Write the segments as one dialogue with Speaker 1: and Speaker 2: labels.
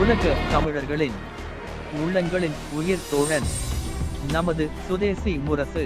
Speaker 1: உலக தமிழர்களின் உள்ளங்களின் உயிர் தோழன் நமது சுதேசி முரசு.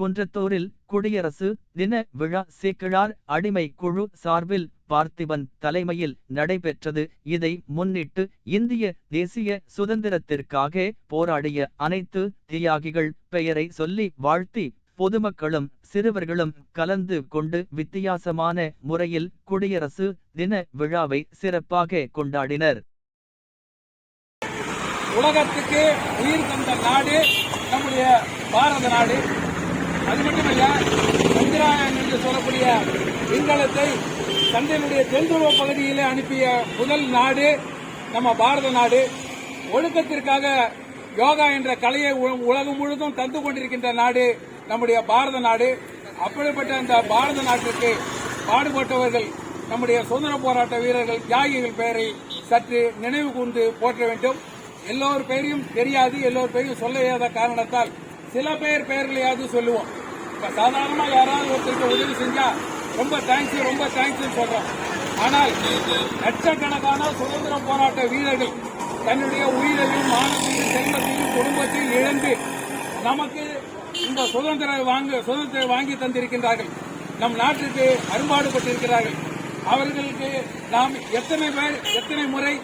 Speaker 1: குன்றத்தூரில் குடியரசு தின விழா சீக்கிழார் அடிமை குழு சார்பில் பார்த்திபன் தலைமையில் நடைபெற்றது. இதை முன்னிட்டு இந்திய தேசிய சுதந்திரத்திற்காக போராடிய அனைத்து தியாகிகள் பெயரை சொல்லி வாழ்த்தி பொதுமக்களும் சிறுவர்களும் கலந்து கொண்டு வித்தியாசமான முறையில் குடியரசு தின விழாவை சிறப்பாக கொண்டாடினர்.
Speaker 2: உலகத்துக்கு உயிர் தந்த நாடு நம்முடைய பாரத நாடு. அது மட்டுமல்ல சந்திராயன் என்று சொல்லக்கூடிய விண்கலத்தை சந்திரனுடைய தென்துருவ பகுதியிலே அனுப்பிய முதல் நாடு நம்ம பாரத நாடு. ஒழுக்கத்திற்காக யோகா என்ற கலையை உ- உலகம் முழுதும் தந்து கொண்டிருக்கின்ற நாடு நம்முடைய பாரத நாடு. அப்படிப்பட்ட அந்த பாரத நாட்டிற்கு பாடுபட்டவர்கள் நம்முடைய சுதந்திர போராட்ட வீரர்கள் தியாகிகள் பெயரை சற்று நினைவு கூர்ந்து போற்ற வேண்டும். எல்லோர் பெயரையும் தெரியாது எல்லோர் பெயரையும் சொல்ல இயலாத காரணத்தால் சில பேர் பெயர்களையாவது சொல்லுவோம். இப்போ சாதாரணமாக யாராவது ஒருத்தருக்கு உதவி செஞ்சா ரொம்ப தேங்க்ஸ் ரொம்ப தேங்க்ஸ் சொல்கிறோம் ஆனால் லட்சக்கணக்கான சுதந்திர போராட்ட வீரர்கள் தன்னுடைய உயிரையும் மானத்தையும் செல்வத்தையும் குடும்பத்தையும் இழந்து நமக்கு இந்த சுதந்திரம் வாங்க சுதந்திரம் வாங்கி தந்திருக்கின்றார்கள். நம் நாட்டிற்கு அரும்பாடுபட்டிருக்கிறார்கள். அவர்களுக்கு நாம் எத்தனை பேர் எத்தனை முறை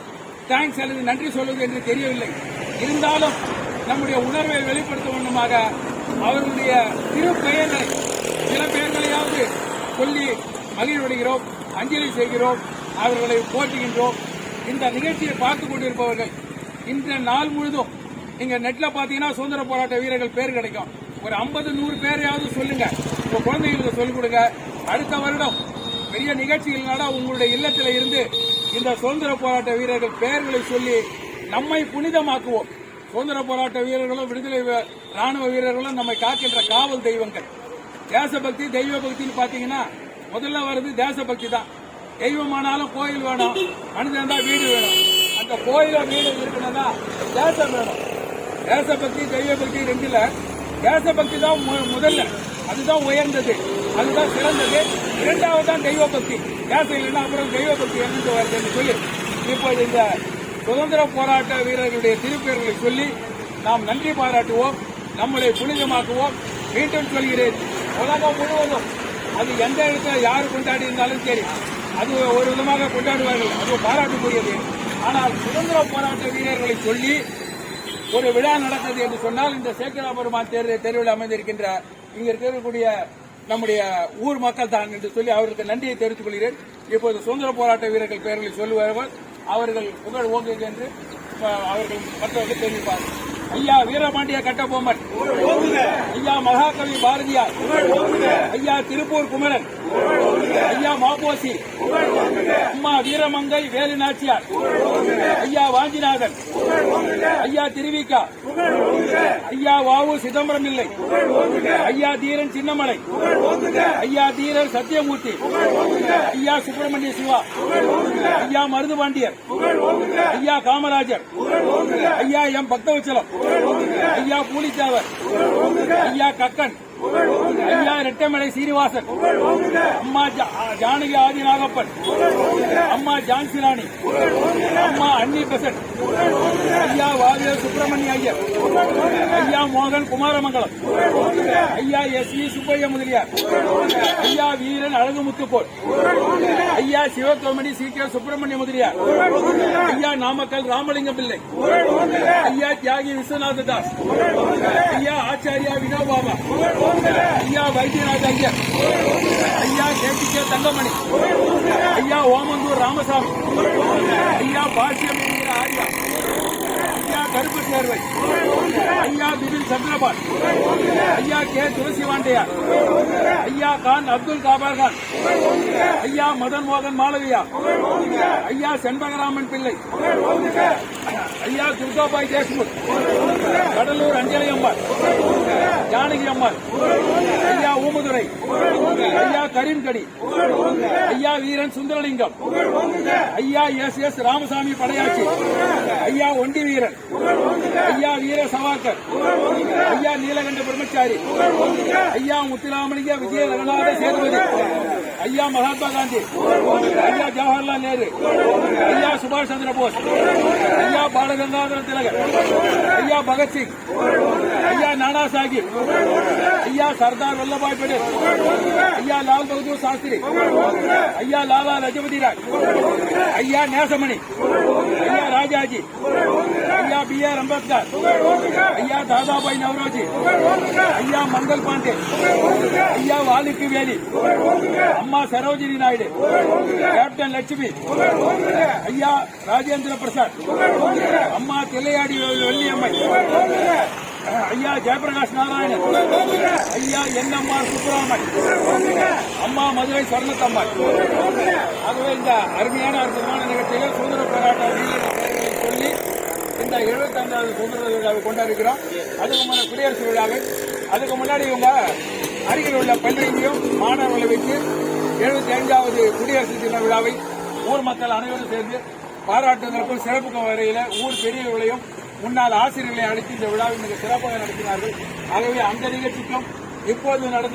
Speaker 2: தேங்க்ஸ் அல்லது நன்றி சொல்வது என்று தெரியவில்லை. இருந்தாலும் நம்முடைய உணர்வை வெளிப்படுத்த வேண்டுமாக அவர்களுடைய திரு பெயர்களை சில பெயர்களையாவது சொல்லி மகிழ்வடைகிறோம் அஞ்சலி செய்கிறோம் அவர்களை போற்றுகின்றோம். இந்த நிகழ்ச்சியை பார்த்துக் கொண்டிருப்பவர்கள் இந்த நாள் முழுதும் இங்க நெட்ல பாத்தீங்கன்னா சுதந்திர போராட்ட வீரர்கள் பேர் கிடைக்கும். ஒரு ஐம்பது நூறு பேரையாவது சொல்லுங்க. உங்க குழந்தைகளுக்கு சொல்லிக் கொடுங்க. அடுத்த வருடம் பெரிய நிகழ்ச்சிகள்னால உங்களுடைய இல்லத்தில் இருந்து இந்த சுதந்திர போராட்ட வீரர்கள் பெயர்களை சொல்லி நம்மை புனிதமாக்குவோம். சுதந்திர போராட்ட வீரர்களும் விடுதலை ராணுவ வீரர்களும் நம்மை காக்கின்ற காவல் தெய்வங்கள். தேசபக்தி தெய்வ பக்தின்னு பாத்தீங்கன்னா முதல்ல வருது தேசபக்தி தான். தெய்வமானாலும் கோயில் வேணும் மனிதன் தான் வீடு வேணும். அந்த கோயில வீடு இருக்கணும்னா தேசம் வேணும். தேசபக்தி தெய்வ பக்தி ரெண்டுல தேசபக்தி தான் மு- முதல்ல. அதுதான் உயர்ந்தது. அதுதான் சிறந்தது. இரண்டாவது தான் தெய்வ பக்தி தேசம் இல்லைன்னா அப்புறம் தெய்வ பக்தி வருது வருதுன்னு சொல்லி இப்போ இந்த சுதந்திர போராட்ட வீரர்களுடைய திருப்பெயர்களை சொல்லி நாம் நன்றி பாராட்டுவோம் நம்மளை புனிதமாக்குவோம். மீண்டும் சொல்கிறேன் உலகம் முழுவதும் அது எந்த இடத்துல யார் கொண்டாடி இருந்தாலும் சரி அது ஒரு விதமாக கொண்டாடுவார்கள் அது பாராட்டுக்குரியது. ஆனால் சுதந்திர போராட்ட வீரர்களை சொல்லி ஒரு விழா நடந்தது என்று சொன்னால் இந்த சேக்கராபெருமான் தேர்தல் தேர் தெருவில் அமைந்திருக்கின்ற இங்க இருக்கக்கூடிய நம்முடைய ஊர் மக்கள் தான் என்று சொல்லி அவர்களுக்கு நன்றியை தெரிவித்துக் கொள்கிறேன். இப்போது சுதந்திர போராட்ட வீரர்கள் பெயர்களை சொல்லுவார்கள். அவர்கள் புகழ் ஓங்குக என்று அவர்கள் மற்றவர்கள் தெரிவிப்பார்கள். ஐயா வீரபாண்டிய கட்டபொம்மன். ஐயா மகாகவி பாரதியார். ஐயா திருப்பூர் குமரன். ஐயா மாபோசி அம்மா வீரமங்கை வேலு நாச்சியார் ஐயா வாஞ்சிநாதன். ஐயா திருவிக்கா. ஐயா வாவு சிதம்பரம் இல்லை ஐயா தீரன் சின்னமலை. ஐயா தீரன் சத்தியமூர்த்தி. ஐயா சுப்பிரமணிய சிவா. ஐயா மருதுபாண்டியர். ஐயா காமராஜர். ஐயா எம் பக்தவச்சலம். ஐயா பூலித்தேவர் ஐயா கக்கன் ஐயா ரெட்டமலை சீனிவாசன் அம்மா ஜா- ஜானகி ஆதிநாகப்பன் அம்மா ஜான்சி ராணி அம்மா அன்னி பெசன் ஐயா வாதிய சுப்பிரமணிய ஐயர் ஐயா மோகன் குமாரமங்கலம் ஐயா எஸ் வி சுப்பைய முதலியார் ஐயா வீரன் அழகுமுத்துப்போல் ஐயா சிவகோமணி சி கே சுப்பிரமணிய முதலியார் ஐயா நாமக்கல் ராமலிங்கம் பிள்ளை ஐயா தியாகி விஸ்வநாத தாஸ் ஐயா ஆச்சாரியா வினோபாபா ஐயா வைத்தியநாத ஐயர் ஐயா கேடி தங்கமணி. ஐயா ஓமந்தூர் ராமசாமி. ஐயா பாஷ்யம் என்கிற ஆர்யா. ஐயா கருப்பு சேர்வை. ஐயா பிபின் சந்திரபால் ஐயா கே துளசிவாண்டையார் ஐயா கான் அப்துல் காபார் கான் ஐயா மதன் மோகன் மாளவியா ஐயா செண்பகராமன் பிள்ளை ஐயா துர்காபாய் தேஷ்முக் கடலூர் அஞ்சலி அம்மாள் ஜானகி அம்மாள் ஐயா ஊமதுரை ஐயா கரீம்கடி ஐயா வீரன் சுந்தரலிங்கம் ஐயா எஸ் எஸ் ராமசாமி படையாச்சி ஐயா ஒண்டி வீரன் ஐயா வீர சவாக்கர் ஐயா நீலகண்ட பிரம்மச்சாரி. ஐயா முத்துராமலிங்க விஜய ரங்கநாத சேதுபதி. ஐயா மகாத்மா காந்தி. ஐயா ஜவஹர்லால் நேரு. ஐயா சுபாஷ் சந்திர போஸ். ஐயா பாலகங்காதர திலகர். ஐயா பகத்சிங். ஐயா நானா சாஹிப். ஐயா சர்தார் வல்லபாய் பட்டேல். ஐயா லால் பகதூர் சாஸ்திரி. ஐயா லாலா லஜபதி ராய். ஐயா நேசமணி. ஐயா ராஜாஜி. ஐயா பி ஆர் அம்பேத்கர். ஐயா தாதாபாய் நவரோஜி. ஐயா மங்கள் பாண்டே. ஐயா வாலுக்கு வேலி. அம்மா சரோஜினி நாயுடு. கேப்டன் லட்சுமி. ஐயா ராஜேந்திர பிரசாத். அம்மா தில்லையாடி வள்ளியம்மை. ஐயா ஜெயபிரகாஷ் நாராயணன். ஐயா என்எம்ஆர் சுப்புராமன் அம்மா மதுரை சொர்ணத்தம்மாள் ஆகவே இந்த அருமையான அற்புதமான நிகழ்ச்சியில் சுதந்திர போராட்ட சொல்லி இந்த எழுபத்தஞ்சாவது சுதந்திர விழாவை கொண்டாடுகிறோம். அதுக்கு முன்னாடி குடியரசு விழாவை. அதுக்கு முன்னாடி இவங்க அருகில் உள்ள பள்ளியிலையும் மாணவர்களை வைத்து எழுபத்தி ஐந்தாவது குடியரசு தின விழாவை ஊர் மக்கள் அனைவரும் சேர்ந்து பாராட்டுவதற்கும் சிறப்புக்கும் வரையில ஊர் பெரியவர்களையும் முன்னாள் ஆசிரியர்களை அழைத்து இந்த விழாவை மிக சிறப்பாக நடத்தினார்கள். ஆகவே அந்த நிகழ்ச்சிக்கும் இப்போது நடந்த